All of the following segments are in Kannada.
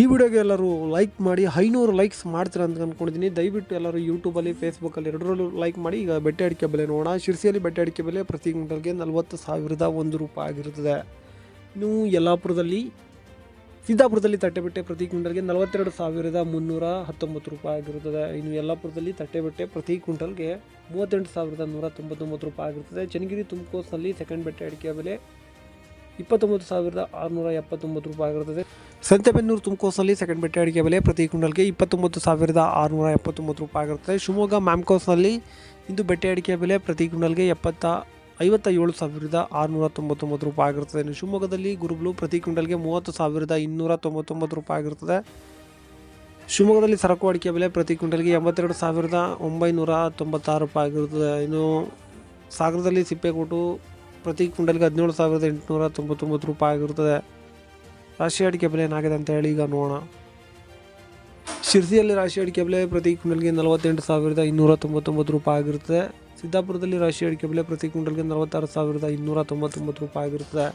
ಈ ವಿಡಿಯೋಗೆ ಎಲ್ಲರೂ ಲೈಕ್ ಮಾಡಿ, ಐನೂರು ಲೈಕ್ಸ್ ಮಾಡ್ತೀರ ಅಂತ ಅಂದ್ಕೊಂಡಿದ್ದೀನಿ ದಯವಿಟ್ಟು ಎಲ್ಲರೂ ಯೂಟ್ಯೂಬಲ್ಲಿ ಫೇಸ್ಬುಕ್ಕಲ್ಲಿ ಎರಡರಲ್ಲೂ ಲೈಕ್ ಮಾಡಿ. ಈಗ ಬೆಟ್ಟೆ ಅಡಿಕೆ ಬೆಲೆ ನೋಡೋಣ. ಶಿರ್ಸಿಯಲ್ಲಿ ಬೆಟ್ಟೆ ಅಡಿಕೆ ಬೆಲೆ ಪ್ರತಿ ಕ್ವಿಂಟಲ್ಗೆ ನಲವತ್ತು ಸಾವಿರದ ಒಂದು ರೂಪಾಯಿ ಆಗಿರುತ್ತದೆ ಇನ್ನು ಯಲ್ಲಾಪುರದಲ್ಲಿ ಸಿದ್ದಾಪುರದಲ್ಲಿ ತಟ್ಟೆಬೆಟ್ಟೆ ಪ್ರತಿ ಕ್ವಿಂಟಲ್ಗೆ ನಲವತ್ತೆರಡು ಸಾವಿರದ ಮುನ್ನೂರ ಹತ್ತೊಂಬತ್ತು ರೂಪಾಯಿ ಆಗಿರುತ್ತದೆ ಇನ್ನು ಯಲ್ಲಾಪುರದಲ್ಲಿ ತಟ್ಟೆಬೆಟ್ಟೆ ಪ್ರತಿ ಕ್ವಿಂಟಲ್ಗೆ ಮೂವತ್ತೆಂಟು ಸಾವಿರದ ನೂರ ತೊಂಬತ್ತೊಂಬತ್ತು ರೂಪಾಯಿ ಆಗಿರುತ್ತದೆ ಚನ್ನಗಿರಿ ತುಮಕೋಸ್ನಲ್ಲಿ ಸೆಕೆಂಡ್ ಬೆಟ್ಟೆ ಅಡಿಕೆ ಬೆಲೆ ಇಪ್ಪತ್ತೊಂಬತ್ತು ಸಾವಿರದ ಆರುನೂರ ಎಪ್ಪತ್ತೊಂಬತ್ತು ರೂಪಾಯಿ ಆಗಿರುತ್ತದೆ ಸಂತೆಬೆನ್ನೂರು ತುಮಕೋಸಲ್ಲಿ ಸೆಕೆಂಡ್ ಬೆಟ್ಟೆ ಅಡಿಕೆ ಬೆಲೆ ಪ್ರತಿ ಕುಂಡಲ್ಗೆ ಇಪ್ಪತ್ತೊಂಬತ್ತು ಸಾವಿರದ ಆರುನೂರ ಎಪ್ಪತ್ತೊಂಬತ್ತು ರೂಪಾಯಿ ಆಗಿರುತ್ತದೆ ಶಿವಮೊಗ್ಗ ಮ್ಯಾಮ್ಕೋಸ್ನಲ್ಲಿ ಇಂದು ಬೆಟ್ಟೆ ಅಡಿಕೆ ಬೆಲೆ ಪ್ರತಿ ಕುಂಡಲ್ಗೆ ಎಪ್ಪತ್ತ ಐವತ್ತ ಏಳು ಸಾವಿರದ ಆರುನೂರ ತೊಂಬತ್ತೊಂಬತ್ತು ರೂಪಾಯಿ ಆಗಿರುತ್ತದೆ. ಇನ್ನು ಶಿವಮೊಗ್ಗದಲ್ಲಿ ಗುರುಬ್ಲು ಪ್ರತಿ ಕ್ವಿಂಟಲ್ಗೆ ಮೂವತ್ತು ಸಾವಿರದ ಇನ್ನೂರ ತೊಂಬತ್ತೊಂಬತ್ತು ರೂಪಾಯಿ ಆಗಿರುತ್ತದೆ. ಶಿವಮೊಗ್ಗದಲ್ಲಿ ಸರಕು ಅಡಿಕೆ ಬೆಲೆ ಪ್ರತಿ ಕ್ವಿಂಟಲ್ಗೆ ಎಂಬತ್ತೆರಡು ಸಾವಿರದ ಒಂಬೈನೂರ ತೊಂಬತ್ತಾರು ರೂಪಾಯಿ ಆಗಿರುತ್ತದೆ. ಇನ್ನು ಸಾಗರದಲ್ಲಿ ಸಿಪ್ಪೆಕೋಟು ಪ್ರತಿ ಕ್ವಿಂಟಲ್ಗೆ ಹದಿನೇಳು ಸಾವಿರದ ಎಂಟುನೂರ ತೊಂಬತ್ತೊಂಬತ್ತು ರೂಪಾಯಿ ಆಗಿರುತ್ತದೆ. ರಾಶಿ ಅಡಿಕೆ ಬೆಲೆ ಏನಾಗಿದೆ ಅಂತ ಹೇಳಿ ಈಗ ನೋಡೋಣ. ಶಿರ್ಸಿಯಲ್ಲಿ ರಾಶಿ ಅಡಿಕೆ ಬೆಲೆ ಪ್ರತಿ ಕ್ವಿಂಟಲ್ಗೆ ನಲವತ್ತೆಂಟು ಸಾವಿರದ ಇನ್ನೂರ ತೊಂಬತ್ತೊಂಬತ್ತು ರೂಪಾಯಿ ಆಗಿರುತ್ತೆ. ಸಿದ್ದಾಪುರದಲ್ಲಿ ರಾಶಿ ಅಡಿಕೆ ಬೆಲೆ ಪ್ರತಿ ಕ್ವಿಂಟಲ್ಗೆ ನಲವತ್ತಾರು ಸಾವಿರದ ಇನ್ನೂರ ತೊಂಬತ್ತೊಂಬತ್ತು ರೂಪಾಯಿ ಆಗಿರುತ್ತೆ.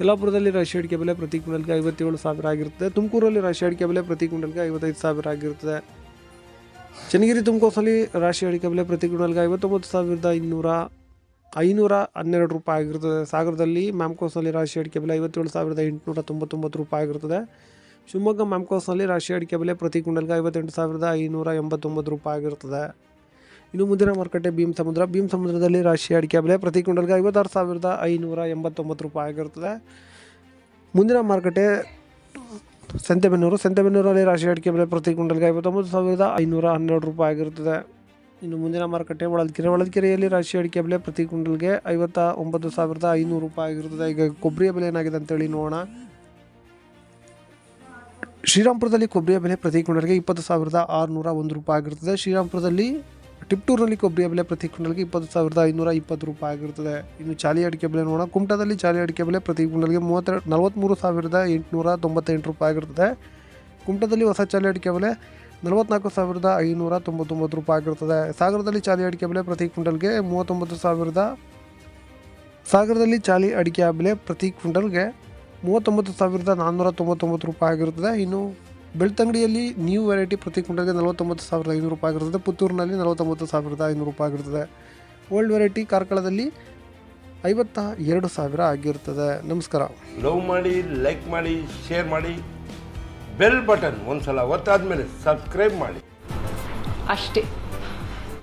ಯಲ್ಲಾಪುರದಲ್ಲಿ ರಾಶಿ ಅಡಿಕೆ ಬೆಲೆ ಪ್ರತಿ ಕ್ವಿಂಟಲ್ಗೆ ಐವತ್ತೇಳು ಸಾವಿರ ಆಗಿರುತ್ತೆ. ತುಮಕೂರಲ್ಲಿ ರಾಶಿ ಅಡಿಕೆ ಬೆಲೆ ಪ್ರತಿ ಕ್ವಿಂಟಲ್ಗೆ ಐವತ್ತೈದು ಸಾವಿರ ಆಗಿರುತ್ತದೆ ಚನ್ನಗಿರಿ ತುಮಕೂರಲ್ಲಿ ರಾಶಿ ಅಡಿಕೆ ಬೆಲೆ ಪ್ರತಿ ಕ್ವಿಂಟಲ್ಗೆ ಐವತ್ತೊಂಬತ್ತು ಸಾವಿರದ ಇನ್ನೂರ ಐನೂರ ಹನ್ನೆರಡು ರೂಪಾಯಿ ಆಗಿರುತ್ತದೆ ಸಾಗರದಲ್ಲಿ ಮ್ಯಾಮ್ಕೋಸ್ನಲ್ಲಿ ರಾಶಿ ಅಡಿಕೆ ಬೆಲೆ ಐವತ್ತೇಳು ಸಾವಿರದ ಎಂಟುನೂರ ತೊಂಬತ್ತೊಂಬತ್ತು ರೂಪಾಯಿ ಆಗಿರ್ತದೆ. ಶಿವಮೊಗ್ಗ ಮ್ಯಾಮ್ಕೋಸ್ನಲ್ಲಿ ರಾಶಿ ಅಡಿಕೆ ಬೆಲೆ ಪ್ರತಿ ಕ್ವಿಂಟಲ್ಗೆ ಐವತ್ತೆಂಟು ಸಾವಿರದ ಐನೂರ ಎಂಬತ್ತೊಂಬತ್ತು ರೂಪಾಯಿ ಆಗಿರ್ತದೆ. ಇನ್ನು ಮುಂದಿನ ಮಾರುಕಟ್ಟೆ ಭೀಮ್ ಸಮುದ್ರ. ಭೀಮ್ ಸಮುದ್ರದಲ್ಲಿ ರಾಶಿ ಅಡಿಕೆ ಬೆಲೆ ಪ್ರತಿ ಕ್ವಿಂಟಲ್ಗೆ ಐವತ್ತಾರು ಸಾವಿರದ ಐನೂರ ಎಂಬತ್ತೊಂಬತ್ತು ರೂಪಾಯಿ ಆಗಿರುತ್ತದೆ ಮುಂದಿನ ಮಾರುಕಟ್ಟೆ ಸಂತೆಬೆನ್ನೂರು. ಸಂತೆಬೆನ್ನೂರಲ್ಲಿ ರಾಶಿ ಅಡಿಕೆ ಬೆಲೆ ಪ್ರತಿ ಕ್ವಿಂಟಲ್ಗೆ ಐವತ್ತೊಂಬತ್ತು ಸಾವಿರದ ಐನೂರ ಹನ್ನೆರಡು ರೂಪಾಯಿ ಆಗಿರುತ್ತದೆ ಇನ್ನು ಮುಂದಿನ ಮಾರುಕಟ್ಟೆ ಹೊಳಲ್ಕೆರೆ. ಹೊಳಲ್ಕೆರೆಯಲ್ಲಿ ರಾಶಿ ಅಡಿಕೆ ಬೆಲೆ ಪ್ರತಿ ಕ್ವಿಂಟಲ್ಗೆ ಐವತ್ತ ಒಂಬತ್ತು ಸಾವಿರದ ಐನೂರು ರೂಪಾಯಿ ಆಗಿರುತ್ತದೆ. ಈಗ ಕೊಬ್ಬರಿಯ ಬೆಲೆ ಏನಾಗಿದೆ ಅಂತೇಳಿ ನೋಡೋಣ. ಶ್ರೀರಾಮ್ಪುರದಲ್ಲಿ ಕೊಬ್ಬರಿಯ ಬೆಲೆ ಪ್ರತಿ ಕ್ವಿಂಟಲ್ಗೆ ಇಪ್ಪತ್ತು ಸಾವಿರದ ಆರುನೂರ ಒಂದು ರೂಪಾಯಿ ಆಗಿರುತ್ತದೆ. ಶ್ರೀರಾಮ್ಪುರದಲ್ಲಿ ಟಿಪ್ಟೂರಿನಲ್ಲಿ ಕೊಬ್ಬರಿಯ ಬೆಲೆ ಪ್ರತಿ ಕ್ವಿಂಟಲ್ಗೆ ಇಪ್ಪತ್ತು ಸಾವಿರದ ಐನೂರ ಇಪ್ಪತ್ತು ರೂಪಾಯಿ ಆಗಿರುತ್ತದೆ. ಇನ್ನು ಚಾಲಿ ಅಡಿಕೆ ಬೆಲೆ ನೋಡೋಣ. ಕುಮಟಾದಲ್ಲಿ ಚಾಲಿ ಅಡಿಕೆ ಬೆಲೆ ಪ್ರತಿ ಕ್ವಿಂಟಲ್ಗೆ ಮೂವತ್ತೆ ನಲವತ್ತ್ಮೂರು ಸಾವಿರದ ಎಂಟುನೂರ ತೊಂಬತ್ತೆಂಟು ರೂಪಾಯಿ ಆಗಿರುತ್ತದೆ. ಕುಮಟದಲ್ಲಿ ಹೊಸ ಚಾಲಿ ಅಡಿಕೆ ಬೆಲೆ ನಲವತ್ನಾಲ್ಕು ಸಾವಿರದ ಐನೂರ ತೊಂಬತ್ತೊಂಬತ್ತು ರೂಪಾಯಿ ಆಗಿರುತ್ತದೆ. ಸಾಗರದಲ್ಲಿ ಚಾಲಿ ಅಡಿಕೆ ಬೆಲೆ ಪ್ರತಿ ಕ್ವಿಂಟಲ್ಗೆ ಮೂವತ್ತೊಂಬತ್ತು ಸಾವಿರದ, ಸಾಗರದಲ್ಲಿ ಚಾಲಿ ಅಡಿಕೆ ಬೆಲೆ ಪ್ರತಿ ಕ್ವಿಂಟಲ್ಗೆ ಮೂವತ್ತೊಂಬತ್ತು ಸಾವಿರದ ನಾನ್ನೂರ ತೊಂಬತ್ತೊಂಬತ್ತು ರೂಪಾಯಿ ಆಗಿರುತ್ತದೆ. ಇನ್ನು ಬೆಳ್ತಂಗಡಿಯಲ್ಲಿ ನ್ಯೂ ವೆರೈಟಿ ಪ್ರತಿ ಕ್ವಿಂಟಲ್ಗೆ ನಲವತ್ತೊಂಬತ್ತು ಸಾವಿರದ ಐನೂರು ರೂಪಾಯಿ ಆಗಿರುತ್ತದೆ. ಪುತ್ತೂರಿನಲ್ಲಿ ನಲವತ್ತೊಂಬತ್ತು ಸಾವಿರದ ಐನೂರು ರೂಪಾಯಿ ಆಗಿರುತ್ತದೆ. ಓಲ್ಡ್ ವೆರೈಟಿ ಕಾರ್ಕಳದಲ್ಲಿ ಐವತ್ತ ಎರಡು ಸಾವಿರ ಆಗಿರುತ್ತದೆ. ನಮಸ್ಕಾರ. ಲವ್ ಮಾಡಿ ಲೈಕ್ ಮಾಡಿ ಶೇರ್ ಮಾಡಿ. ಬೆಲ್ ಬಟನ್ ಒಂದ್ಸಲ ಒತ್ತಾದ್ಮೇಲೆ ಸಬ್ಸ್ಕ್ರೈಬ್ ಮಾಡಿ. ಅಷ್ಟೇ.